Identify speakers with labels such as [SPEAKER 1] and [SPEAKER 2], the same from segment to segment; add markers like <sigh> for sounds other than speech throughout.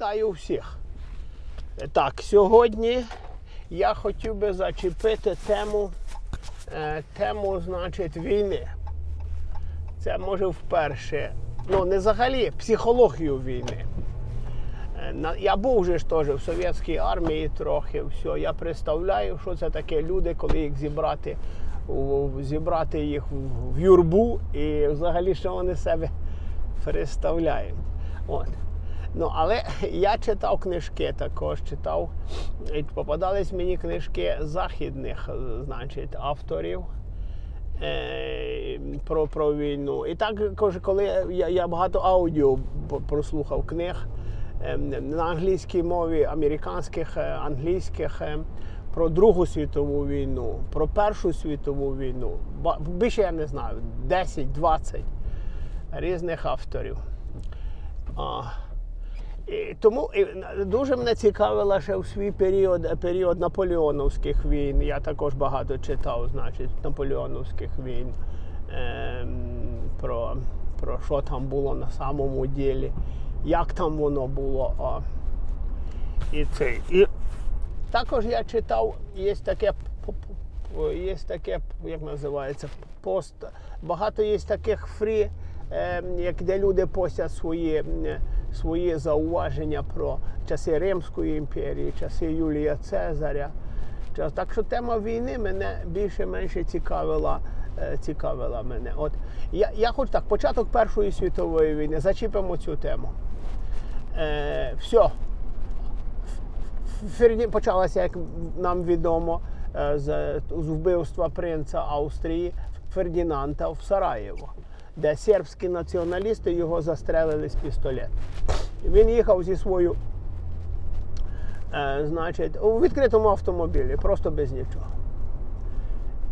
[SPEAKER 1] Вітаю всіх. Так, сьогодні я хотів би зачепити тему, е, тему, значить, війни. Це може вперше. Ну, не взагалі, психологію війни. Е, Я був вже ж теж в совєтській армії трохи. Все. Я представляю, що це таке люди, коли їх зібрати, зібрати їх в- юрбу і взагалі, що вони себе представляють. От. Ну, але <laughs> я читав книжки також, читав. І попадались мені книжки західних, е, значить, авторів е, про, про війну. І також, коли я, я багато аудіо прослухав книг е, на англійській мові, американських, е, англійських. е, Про Другу світову війну, про Першу світову війну. Більше я не знаю, 10-20 різних авторів. І тому і, дуже мене цікавила ще в свій період, е, період наполеоновських війн. Я також багато читав, значить, наполеоновських війн. Ем, про, про що там було на самому ділі, як там воно було. А, і це. І також я читав, є таке, є таке, як називається, пост. Багато є таких фрі, е, як де люди постять свої, свої зауваження про часи Римської імперії, часи Юлія Цезаря. Так що тема війни мене більше-менше цікавила. е, Цікавила мене. От я, я хочу так, початок Першої світової війни, зачіпимо цю тему. Е, все, Ферді почалася, як нам відомо, е, з, з вбивства принца Австрії Фердінанда в Сараєво, де сербські націоналісти його застрелили з пістолета. Він їхав зі свою, е, значить, у відкритому автомобілі, просто без нічого.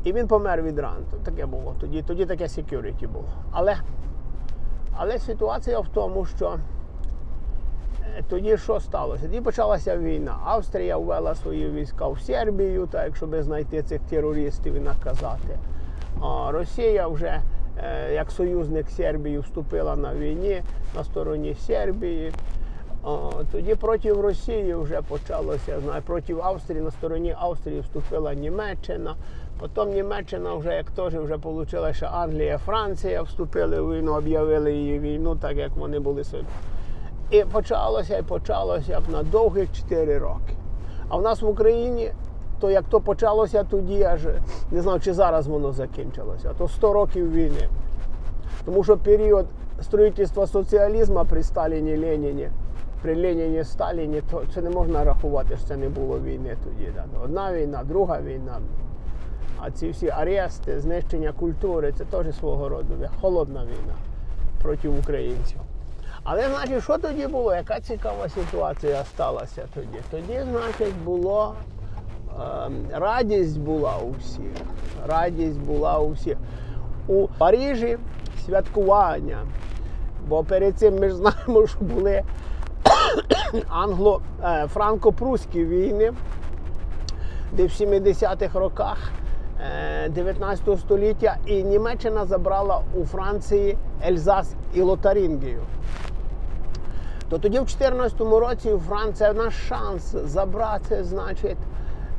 [SPEAKER 1] І він помер від ран. Таке було. Тоді, тоді таке security було. Але, але ситуація в тому, що. Е, Тоді що сталося? Тоді почалася війна. Австрія ввела свої війська в Сербію, так щоб знайти цих терористів і наказати. А Росія вже як союзник Сербії вступила на війні на стороні Сербії. Тоді проти Росії вже почалося, знаю, проти Австрії на стороні Австрії вступила Німеччина. Потім Німеччина вже як теж вже отримала, що Англія, Франція вступили в війну, об'явили її війну, так як вони були собі. І почалося, і почалося на довгих 4 роки. А в нас в Україні, то як то почалося тоді, аж не знаю, чи зараз воно закінчилося, то 100 років війни. Тому що період строїтельства соціалізму при Сталіні Леніні, при Леніні Сталіні, то це не можна рахувати, що це не було війни тоді. Одна війна, друга війна. А ці всі арешти, знищення культури це теж свого роду холодна війна проти українців. Але, значить, що тоді було? Яка цікава ситуація сталася тоді? Тоді, значить, було радість була у всіх. Радість була у всіх. У Парижі святкування. Бо перед цим ми ж знаємо, що були англо е, франко-прусські війни, де в 70-х роках е, 19 століття і Німеччина забрала у Франції Ельзас і Лотарингію. То тоді в 2014 році Франція наш шанс забрати, значить,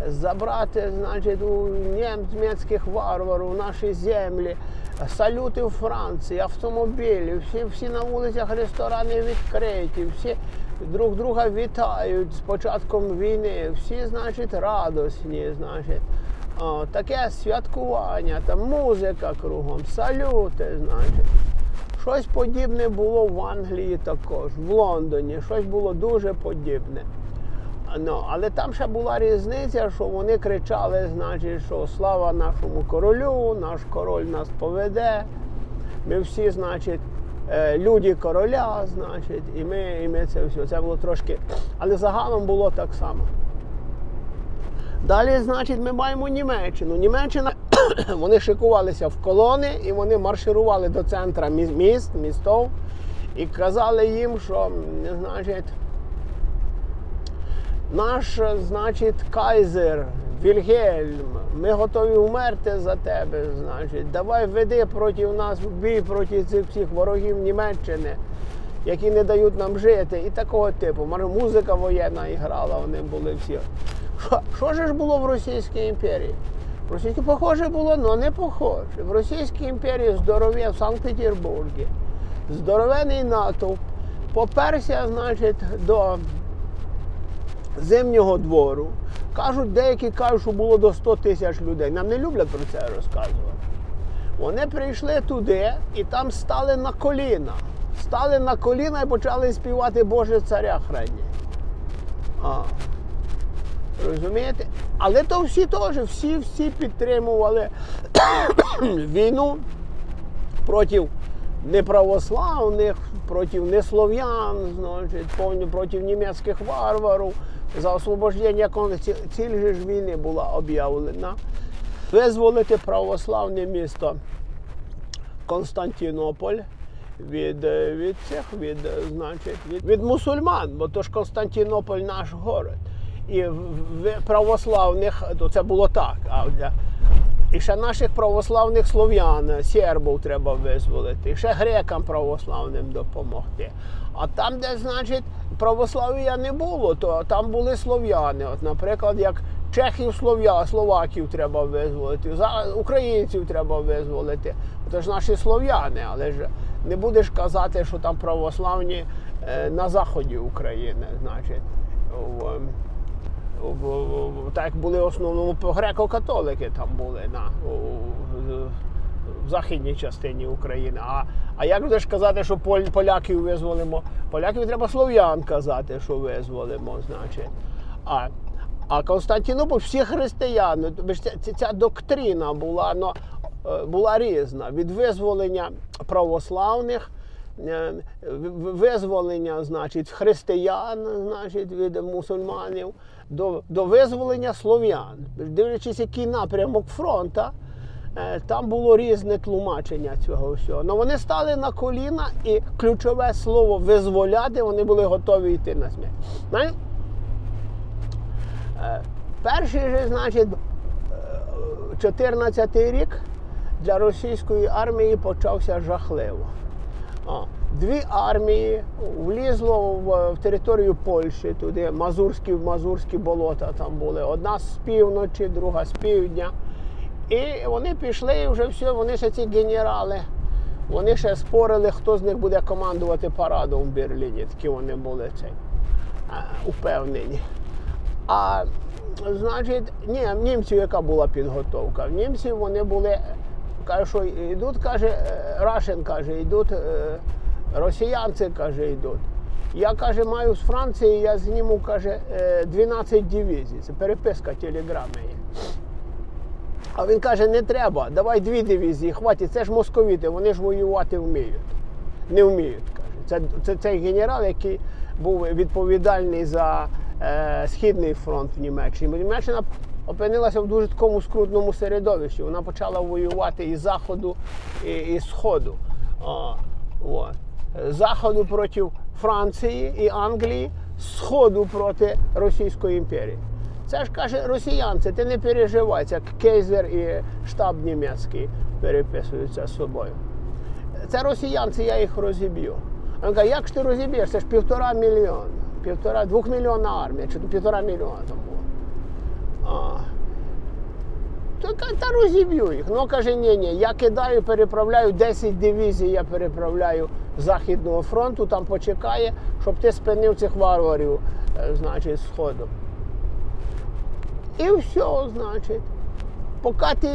[SPEAKER 1] забрати, значить, у німець- німецьких варварів наші землі, салюти в Франції, автомобілі, всі, всі на вулицях ресторани відкриті, всі друг друга вітають з початком війни, всі, значить, радосні, значить. О, таке святкування, там музика кругом, салюти, значить. Щось подібне було в Англії також, в Лондоні, щось було дуже подібне. Ну, але там ще була різниця, що вони кричали, значить, що слава нашому королю, наш король нас поведе. Ми всі, значить, е, люди короля, значить, і ми, і ми це все. Це було трошки. Але загалом було так само. Далі, значить, ми маємо Німеччину. Німеччина <coughs> вони шикувалися в колони і вони марширували до центра міст, містов і казали їм, що значить, наш, значить, кайзер Вільгельм, ми готові вмерти за тебе. Значить, давай веди проти нас бій проти цих всіх ворогів Німеччини. які не дають нам жити, і такого типу. Може, музика воєнна грала, вони були всі. Що, ж було в Російській імперії? В Російській похоже було, але не похоже. В Російській імперії здоров'я в Санкт-Петербургі, здоровений натовп, поперся, значить, до Зимнього двору. Кажуть, деякі кажуть, що було до 100 тисяч людей. Нам не люблять про це розказувати. Вони прийшли туди і там стали на коліна. Стали на коліна і почали співати Боже царя храні. А. Розумієте? Але то всі теж, всі всі підтримували <coughs> війну проти неправославних, проти неслов'ян, значить, повні- проти німецьких варварів. За освобождення кон- ці- ціль ж війни була об'явлена. Визволити православне місто Константинополь від, е, від цих, від, е, значить, від, від мусульман, бо то ж Константинополь наш город. І в, православних, то це було так. А для, і ще наших православних слов'ян, сербів треба визволити, і ще грекам православним допомогти. А там, де, значить, православ'я не було, то там були слов'яни. От, наприклад, як чехів, слов'я, словаків треба визволити, українців треба визволити. Це ж наші слов'яни, але ж не будеш казати, що там православні е, на заході України, значить. ем, так були в основному греко-католики там були на, західній частині України. А, а як будеш казати, що поль- поляків визволимо? Поляків треба слов'ян казати, що визволимо, значить. А, а Константинополь всі християни. Ця, ця, доктрина була, е, була різна від визволення православних. е, Визволення, значить, християн, значить, від мусульманів, до, до визволення слов'ян. Дивлячись, який напрямок фронта, там було різне тлумачення цього всього. Ну вони стали на коліна і ключове слово визволяти, вони були готові йти на смерть. Е, Перший же, значить, 14 рік для російської армії почався жахливо. Дві армії влізло в, в територію Польщі, туди Мазурські, Мазурські болота там були. Одна з півночі, друга з півдня. І вони пішли і вже все, вони ще ці генерали. Вони ще спорили, хто з них буде командувати парадом в Берліні. Такі вони були цей, е, упевнені. А значить, ні, в німців яка була підготовка? В німців вони були, каже, що йдуть, каже, е, Рашен каже, йдуть, е, росіянці каже, йдуть. Я каже, маю з Франції, я зніму, каже, е, 12 дивізій. Це переписка телеграми є. А він каже, не треба, давай дві дивізії, хватить, це ж московіти, вони ж воювати вміють. Не вміють, каже. Це, це цей генерал, який був відповідальний за е, Східний фронт в Німеччині. Німеччина опинилася в дуже такому скрутному середовищі. Вона почала воювати із Заходу, і, і Сходу. О, от. Заходу проти Франції і Англії, Сходу проти Російської імперії. Це ж каже росіянці, ти не переживай, це Кейзер і штаб німецький переписуються з собою. Це росіянці, я їх розіб'ю. Він каже, як ж ти розіб'єш? Це ж півтора мільйона, півтора, двохмільйонна армія, чи то півтора мільйона там було. А. Та розіб'ю їх. Ну каже, ні, ні, я кидаю, переправляю 10 дивізій, я переправляю Західного фронту, там почекає, щоб ти спинив цих варварів, е, значить, з сходу. І все, значить. Поки ті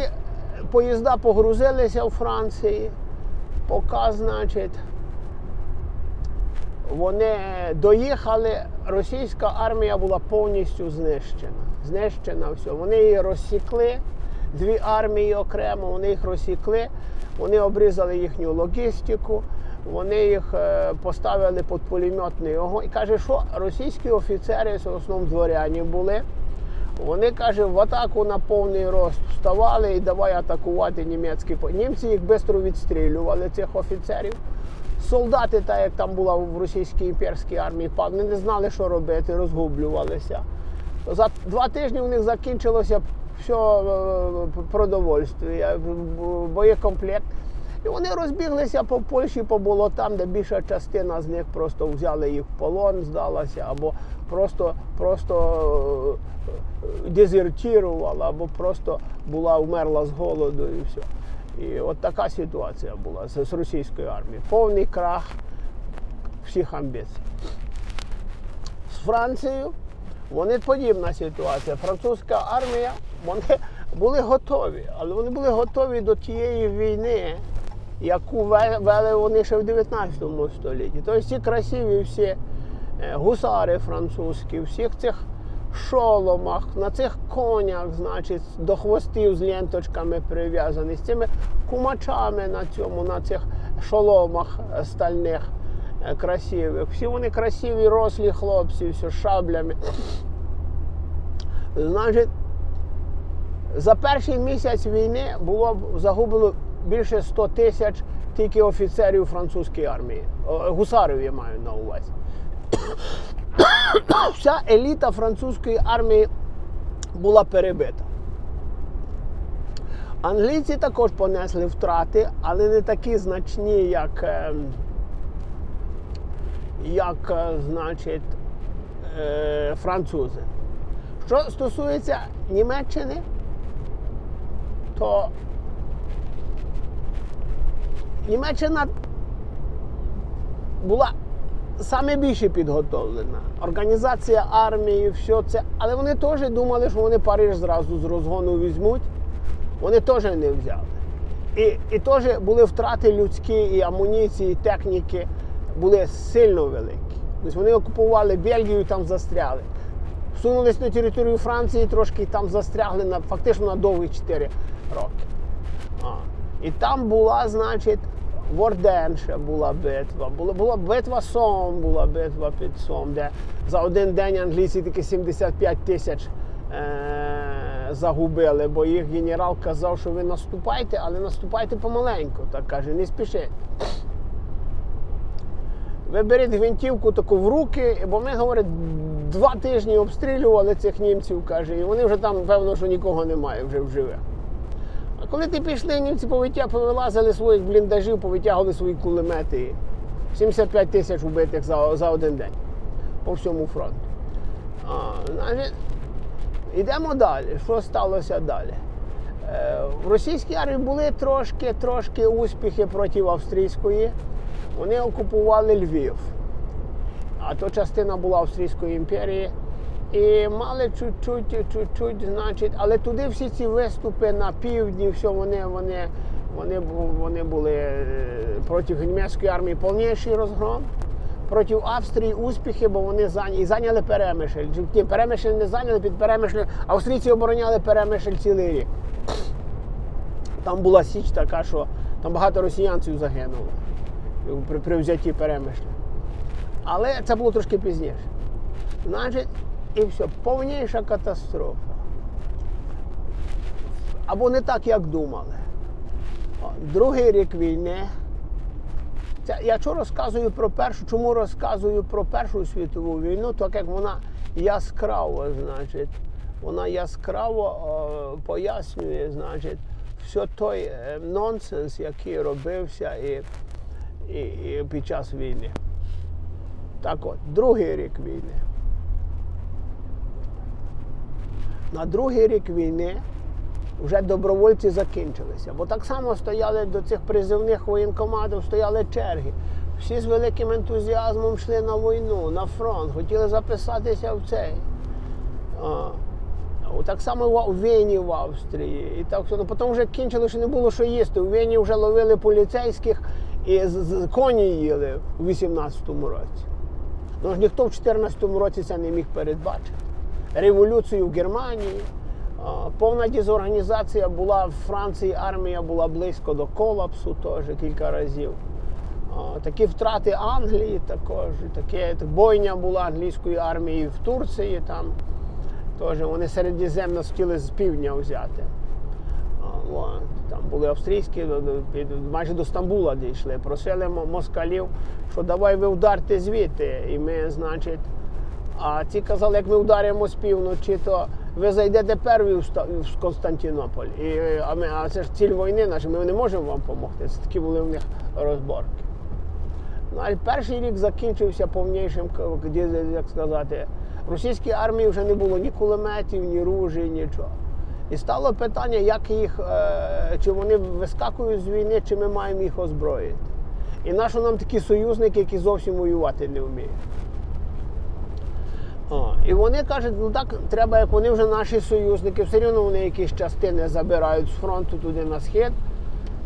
[SPEAKER 1] поїзда погрузилися у Франції, поки, значить, вони доїхали, російська армія була повністю знищена. Знищена все. Вони її розсікли, дві армії окремо, вони їх розсікли, вони обрізали їхню логістику, вони їх е, поставили під пулеметний огонь. І каже, що російські офіцери, це в основному дворяні були. Вони каже, в атаку на повний рост вставали і давай атакувати німецькі німці. Їх швидко відстрілювали цих офіцерів. Солдати, так як там була в російській імперській армії, вони не знали, що робити, розгублювалися. За два тижні у них закінчилося все е, продовольство, е, боєкомплект. І вони розбіглися по Польщі, по болотам, де більша частина з них просто взяли їх в полон, здалася, або просто, просто е, дезертірувала, або просто була вмерла з голоду і все. І от така ситуація була з, російською армією. Повний крах всіх амбіцій. З Францією вони подібна ситуація. Французька армія, вони були готові, але вони були готові до тієї війни, яку вели вони ще в 19 столітті. Тобто ці красиві всі е, гусари французькі, всіх цих шоломах, на цих конях, значить, до хвостів з ленточками прив'язані, з цими кумачами на цьому, на цих шоломах стальних е, красивих. Всі вони красиві, рослі хлопці, все шаблями. Значить, за перший місяць війни було загублено більше 100 тисяч тільки офіцерів французької армії. Гусарів я маю на увазі. <coughs> Вся еліта французької армії була перебита. Англійці також понесли втрати, але не такі значні, як, ем, як е, значить, е, французи. Що стосується Німеччини, то Німеччина була саме більше підготовлена. Організація армії, все це. Але вони теж думали, що вони Париж зразу з розгону візьмуть. Вони теж не взяли. І, і теж були втрати людські, і амуніції, і техніки були сильно великі. Тобто вони окупували Бельгію там застряли. Всунулись на територію Франції, трошки там застрягли на, фактично на довгі 4 роки. А. І там була, значить, Ворден ще була битва. Була, була битва Сом, була битва під Сом, де за один день англійці таки 75 тисяч е- загубили, бо їх генерал казав, що ви наступайте, але наступайте помаленьку. Так каже, не спішіть. Ви беріть гвинтівку таку в руки, бо ми, говорить, два тижні обстрілювали цих німців, каже, і вони вже там, певно, що нікого немає вже вживе. А коли ти пішли, німці повитя, повилазили своїх бліндажів, повитягували свої кулемети. 75 тисяч вбитих за, за один день по всьому фронту. А, значить, Йдемо далі. Що сталося далі? Е, в російській армії були трошки, трошки успіхи проти австрійської. Вони окупували Львів. А то частина була Австрійської імперії. І мали чуть-чуть, чуть-чуть, значить, але туди всі ці виступи на півдні, все вони, вони, вони, вони були е, проти німецької армії повніший розгром. Проти Австрії успіхи, бо вони зайняли, і зайняли Перемишль. Ні, Перемишль не зайняли під Перемишль. Австрійці обороняли Перемишль цілий рік. Там була січ така, що там багато росіянців загинуло при, при взятті Перемишля. Але це було трошки пізніше. Значить, і все, повніша катастрофа. Або не так, як думали. Другий рік війни. Це, я що розказую про першу, чому розказую про Першу світову війну, так як вона яскраво, значить, вона яскраво е, пояснює, значить, все той е, нонсенс, який робився і, і, і під час війни. Так от, другий рік війни. На другий рік війни вже добровольці закінчилися. Бо так само стояли до цих призивних воєнкоматів, стояли черги. Всі з великим ентузіазмом йшли на війну, на фронт, хотіли записатися в цей. Так само в- Вені в Австрії. І так. Ну, потім вже кінчили, що не було що їсти. У Вені вже ловили поліцейських і коні їли у 18-му році. Ну ніхто в 14-му році це не міг передбачити. Революцію в Германії, повна дезорганізація була в Франції, армія була близько до колапсу теж кілька разів. Такі втрати Англії також, таке бойня була англійської армії в Турції там. Теж вони Середземно хотіли з півдня взяти. Там були австрійські, майже до Стамбула дійшли. Просили москалів, що давай ви вдарте звідти. І ми, значить, а ті казали, як ми вдаримо з півночі, то ви зайдете перві в Ста- Константинополь. І, а, ми, а це ж ціль війни наша, ми не можемо вам допомогти. Це такі були в них розборки. Ну, а перший рік закінчився повнішим, як сказати, російській армії вже не було ні кулеметів, ні ружей, нічого. І стало питання, як їх, е, чи вони вискакують з війни, чи ми маємо їх озброїти. І нащо нам такі союзники, які зовсім воювати не вміють. О, і вони кажуть, ну так треба, як вони вже наші союзники, все одно вони якісь частини забирають з фронту туди на схід,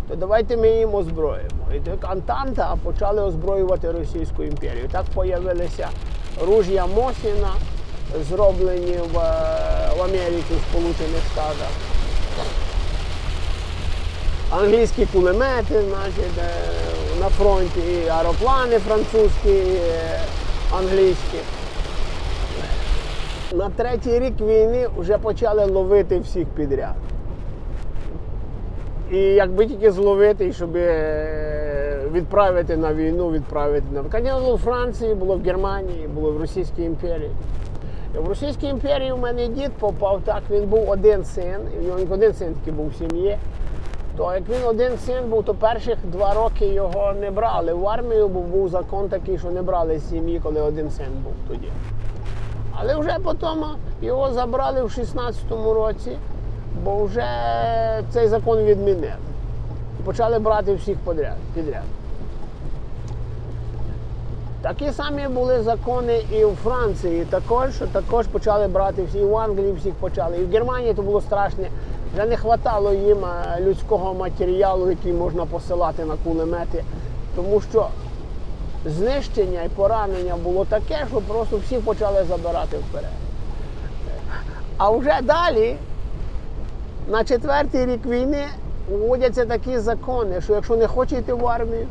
[SPEAKER 1] то давайте ми їм озброїмо. І так Антанта почали озброювати Російську імперію. Так появилися руж'я Мосіна, зроблені в, е, в Америці, в Сполучених Штатах. Англійські кулемети, значить, на фронті, і аероплани французькі, і, е, англійські. На третій рік війни вже почали ловити всіх підряд. І якби тільки зловити, щоб е, відправити на війну, відправити на Звісно, було в Франції, було в Германії, було в Російській імперії. В Російській імперії у мене дід попав, так він був один син, і в нього один син такий був в сім'ї. То як він один син був, то перших два роки його не брали в армію, бо був закон такий, що не брали з сім'ї, коли один син був тоді. Але вже потім його забрали в 16-му році, бо вже цей закон відмінили. Почали брати всіх подряд, підряд. Такі самі були закони і у Франції також, що також почали брати всі, і в Англії всіх почали. І в Германії то було страшне. Вже не вистачало їм е, людського матеріалу, який можна посилати на кулемети, тому що знищення і поранення було таке, що просто всіх почали забирати вперед. А вже далі, на четвертий рік війни, вводяться такі закони, що якщо не хочете в армію,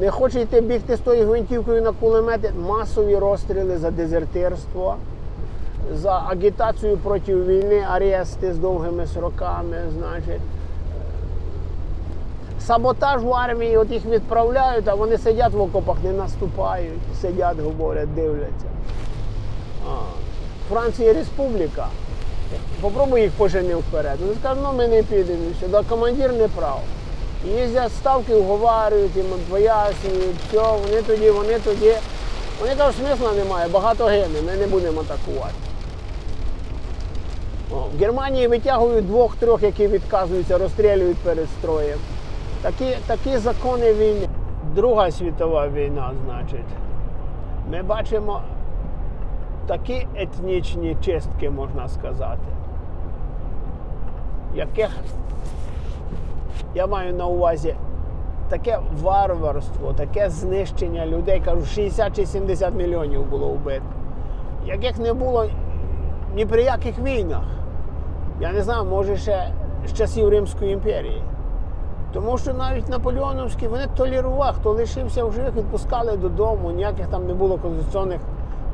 [SPEAKER 1] не хочете бігти з тою гвинтівкою на кулемети, масові розстріли за дезертирство, за агітацію проти війни, арести з довгими сроками, значить. Саботаж в армії, от їх відправляють, а вони сидять в окопах, не наступають, сидять, говорять, дивляться. А, Франція республіка. Попробуй їх пожени вперед. Вони скажуть, ну ми не підемо сюди, командир не прав. Їздять ставки, уговарюють, їм пояснюють, все, вони тоді, вони тоді. Вони кажуть, смисла немає, багато гине, ми не будемо атакувати. О, в Германії витягують двох-трьох, які відказуються, розстрілюють перед строєм. Такі, такі закони війни. Друга світова війна, значить. Ми бачимо такі етнічні чистки, можна сказати, яких я маю на увазі таке варварство, таке знищення людей, кажу, 60 чи 70 мільйонів було вбито, яких не було ні при яких війнах. Я не знаю, може ще з часів Римської імперії. Тому що навіть наполеоновські вони толерували, хто лишився в живих, відпускали додому, ніяких там не було конституційних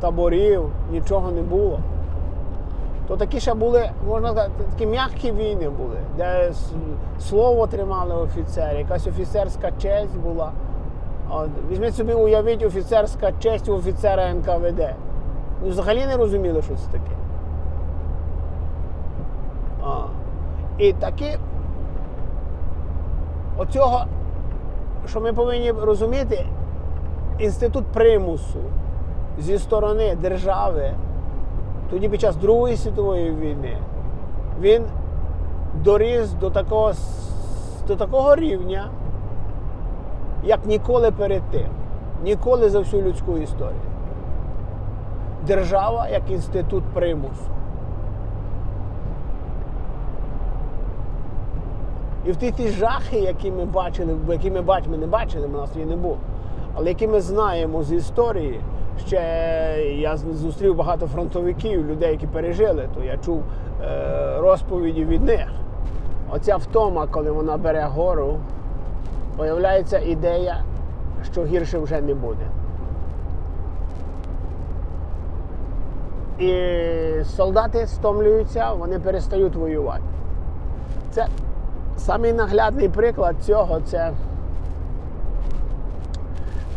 [SPEAKER 1] таборів, нічого не було. То такі ще були, можна сказати, такі м'які війни були, де слово тримали офіцери, якась офіцерська честь була. Візьміть собі, уявіть офіцерська честь у офіцера НКВД. Ну, взагалі не розуміли, що це таке. А. І такі оцього, що ми повинні розуміти, інститут примусу зі сторони держави, тоді під час Другої світової війни, він доріс до такого, до такого рівня, як ніколи перед тим. Ніколи за всю людську історію. Держава як інститут примусу. І в ті ті жахи, які ми бачили, які ми бачимо, не бачили, у нас її не було. Але які ми знаємо з історії, ще я зустрів багато фронтовиків, людей, які пережили, то я чув е, розповіді від них. Оця втома, коли вона бере гору, появляється ідея, що гірше вже не буде. І солдати стомлюються, вони перестають воювати. Це самий наглядний приклад цього це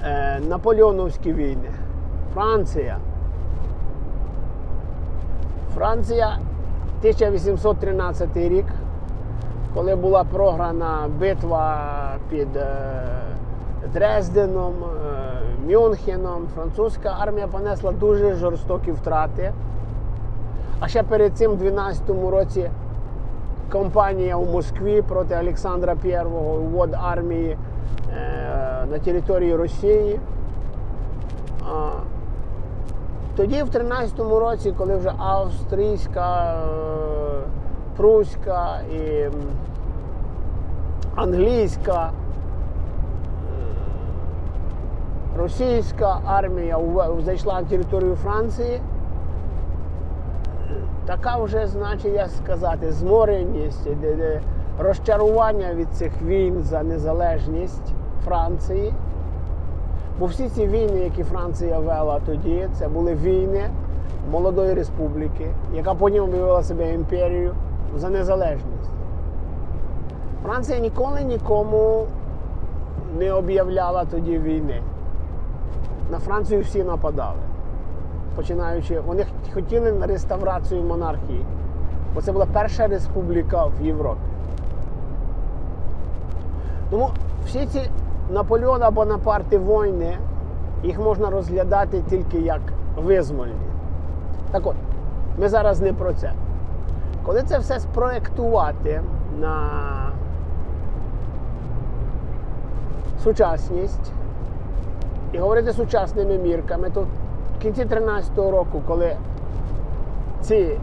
[SPEAKER 1] е, Наполеоновські війни. Франція. Франція 1813 рік, коли була програна битва під е, Дрезденом, е, Мюнхеном, французька армія понесла дуже жорстокі втрати. А ще перед цим, в 12-му році, кампанія у Москві проти Олександра І, ввод армії е, на території Росії. Тоді, в 13-му році, коли вже австрійська, е, пруська і англійська, е, російська армія зайшла на територію Франції, така вже, значить, як сказати, змореність, розчарування від цих війн за незалежність Франції. Бо всі ці війни, які Франція вела тоді, це були війни молодої республіки, яка потім об'явила себе імперією за незалежність. Франція ніколи нікому не об'являла тоді війни. На Францію всі нападали. Починаючи, вони хотіли на реставрацію монархії, бо це була перша республіка в Європі. Тому всі ці Наполеона Бонапарти війни, їх можна розглядати тільки як визвольні. Так от, ми зараз не про це. Коли це все спроектувати на сучасність і говорити сучасними мірками, то кінці 13-го року, коли ці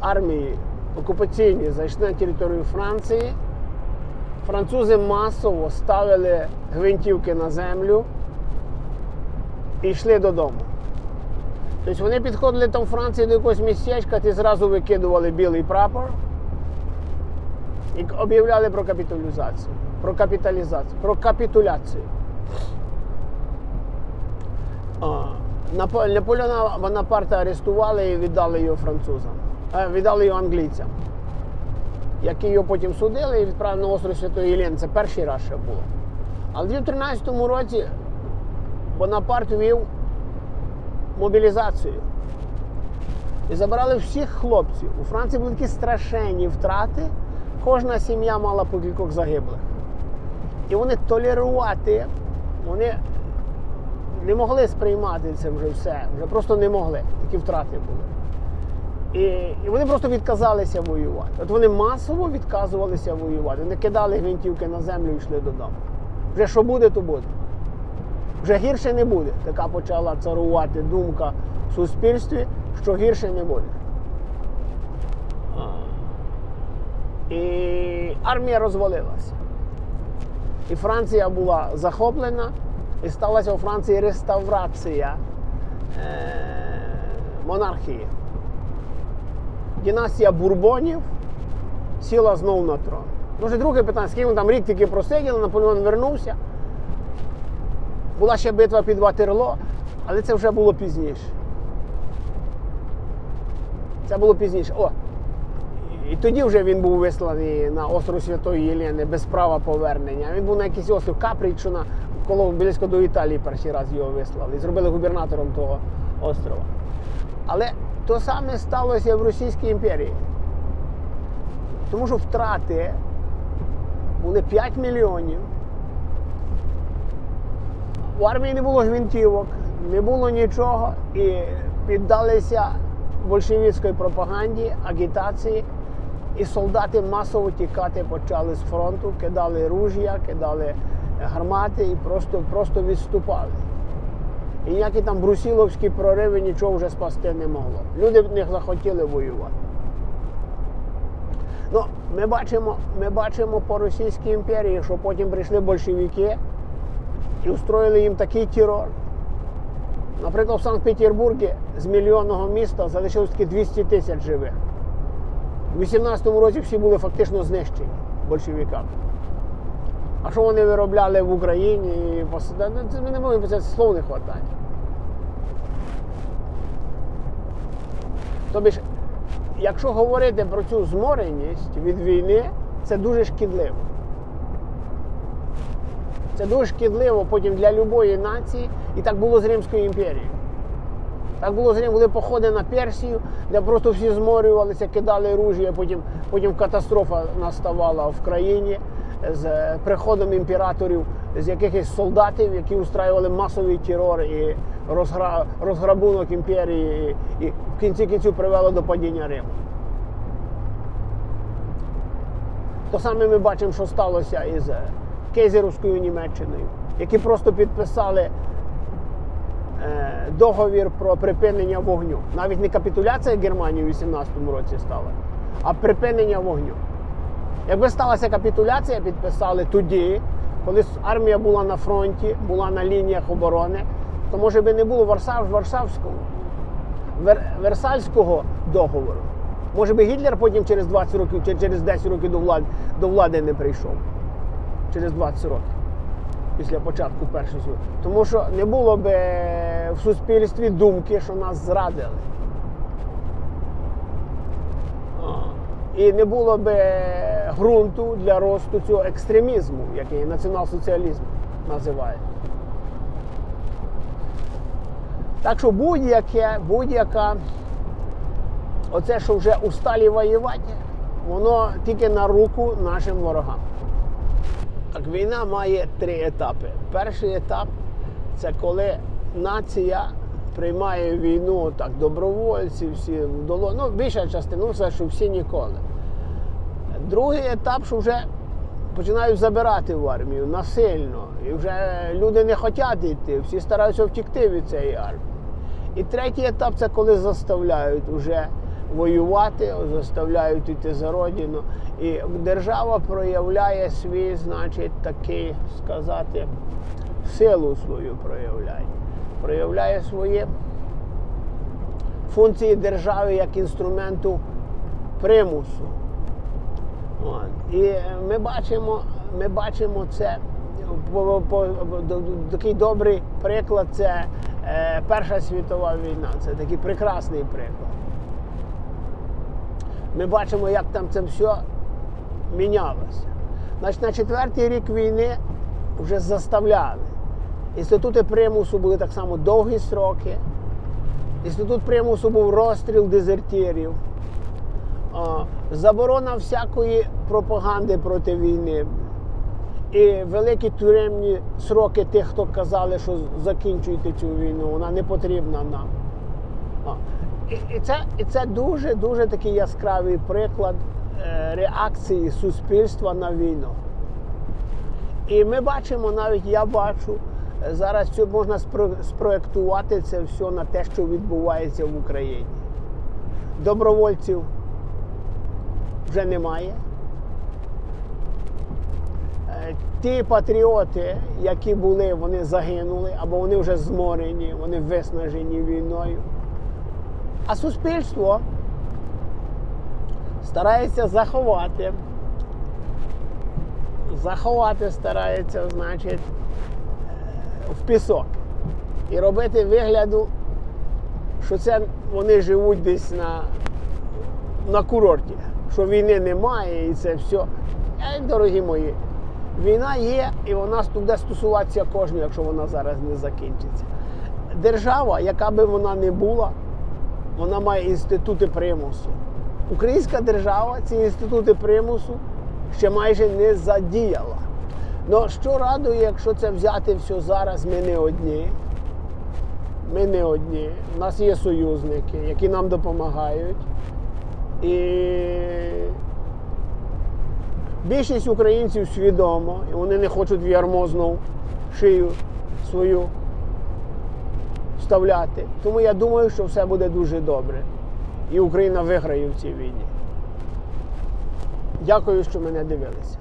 [SPEAKER 1] армії окупаційні зайшли на територію Франції, французи масово ставили гвинтівки на землю і йшли додому. Тобто вони підходили там Франції до якогось містечка, ті зразу викидували білий прапор і об'являли про капіталізацію. Про капіталізацію, про капітуляцію. Наполеона Бонапарта арестували і віддали його французам, е, віддали його англійцям, які його потім судили і відправили на остров Святої Єлени. Це перший раз ще було. Але в 13-му році Бонапарт вів мобілізацію. І забирали всіх хлопців. У Франції були такі страшенні втрати. Кожна сім'я мала по кількох загиблих. І вони толерувати, вони не могли сприймати це вже все. Вже просто не могли. Такі втрати були. І, і вони просто відказалися воювати. От вони масово відказувалися воювати. Вони кидали гвинтівки на землю і йшли додому. Вже що буде, то буде. Вже гірше не буде. Така почала царувати думка в суспільстві, що гірше не буде. І армія розвалилася. І Франція була захоплена, і сталася у Франції реставрація е- монархії. Династія Бурбонів сіла знову на трон. Дуже друге питання, скільки він там рік тільки просиділи, Наполеон вернувся. Була ще битва під Ватерло, але це вже було пізніше. Це було пізніше. О, і тоді вже він був висланий на остров Святої Єлени без права повернення. Він був на якийсь остров Капріч, що на коло близько до Італії перший раз його вислали. І зробили губернатором того острова. Але то саме сталося в Російській імперії. Тому що втрати були 5 мільйонів. У армії не було гвинтівок, не було нічого, і піддалися большевістській пропаганді, агітації, і солдати масово тікати почали з фронту, кидали ружья, кидали гармати і просто, просто відступали. І ніякі там брусіловські прориви нічого вже спасти не могло. Люди не захотіли воювати. Ну, ми бачимо, ми бачимо по Російській імперії, що потім прийшли большевики і устроїли їм такий терор. Наприклад, в Санкт-Петербургі з мільйонного міста залишилось тільки 200 тисяч живих. У 18-му році всі були фактично знищені большевиками. А що вони виробляли в Україні? ну, Це ми не можемо це слов не вистачає. Тобі ж, якщо говорити про цю змореність від війни, це дуже шкідливо. Це дуже шкідливо потім для будь-якої нації, і так було з Римською імперією. Так було з Рим, були походи на Персію, де просто всі зморювалися, кидали ружі, потім, потім катастрофа наставала в країні з приходом імператорів, з якихось солдатів, які устраювали масовий терор і розгра... розграбунок імперії, і, в кінці кінців привело до падіння Риму. То саме ми бачимо, що сталося із е, Кейзерівською Німеччиною, які просто підписали е, договір про припинення вогню. Навіть не капітуляція Германії у 18-му році стала, а припинення вогню. Якби сталася капітуляція, підписали тоді, коли армія була на фронті, була на лініях оборони, то може би не було Варшав, Варшавського, Вер, Версальського договору. Може би Гітлер потім через 20 років чи через 10 років до влади, до влади не прийшов. Через 20 років. Після початку першої світової. Тому що не було би в суспільстві думки, що нас зрадили. І не було би ґрунту для росту цього екстремізму, який націонал-соціалізм називає. Так що будь-яке, будь-яка, оце, що вже усталі воювати, воно тільки на руку нашим ворогам. Так, війна має три етапи. Перший етап це коли нація приймає війну так, добровольці, всі вдало. Ну, більша частина, ну все, що всі ніколи. Другий етап, що вже починають забирати в армію насильно. І вже люди не хочуть йти, всі стараються втікти від цієї армії. І третій етап це коли заставляють вже воювати, заставляють йти за родину. І держава проявляє свій, значить, такий сказати, силу свою проявляє. Проявляє свої функції держави як інструменту примусу. От. І ми бачимо, ми бачимо це по, по, такий добрий приклад це е, Перша світова війна. Це такий прекрасний приклад. Ми бачимо, як там це все мінялося. Значить, на четвертий рік війни вже заставляли. Інститути примусу були так само довгі строки. Інститут примусу був розстріл дезертирів. Заборона всякої пропаганди проти війни. І великі тюремні сроки тих, хто казали, що закінчуйте цю війну, вона не потрібна нам. І, це, і це дуже дуже такий яскравий приклад е, реакції суспільства на війну. І ми бачимо, навіть я бачу, е, зараз цю можна спроектувати це все на те, що відбувається в Україні. Добровольців вже немає. Е, Ті патріоти, які були, вони загинули, або вони вже зморені, вони виснажені війною. А суспільство старається заховати. Заховати старається, значить, е, в пісок. І робити вигляду, що це вони живуть десь на, на курорті, що війни немає і це все. Е, Дорогі мої, війна є, і вона буде стосуватися кожного, якщо вона зараз не закінчиться. Держава, яка би вона не була, вона має інститути примусу. Українська держава ці інститути примусу ще майже не задіяла. Ну що радує, якщо це взяти все зараз, ми не одні. Ми не одні. У нас є союзники, які нам допомагають. І більшість українців свідомо, і вони не хочуть в ярмо знов шию свою вставляти. Тому я думаю, що все буде дуже добре. І Україна виграє в цій війні. Дякую, що мене дивилися.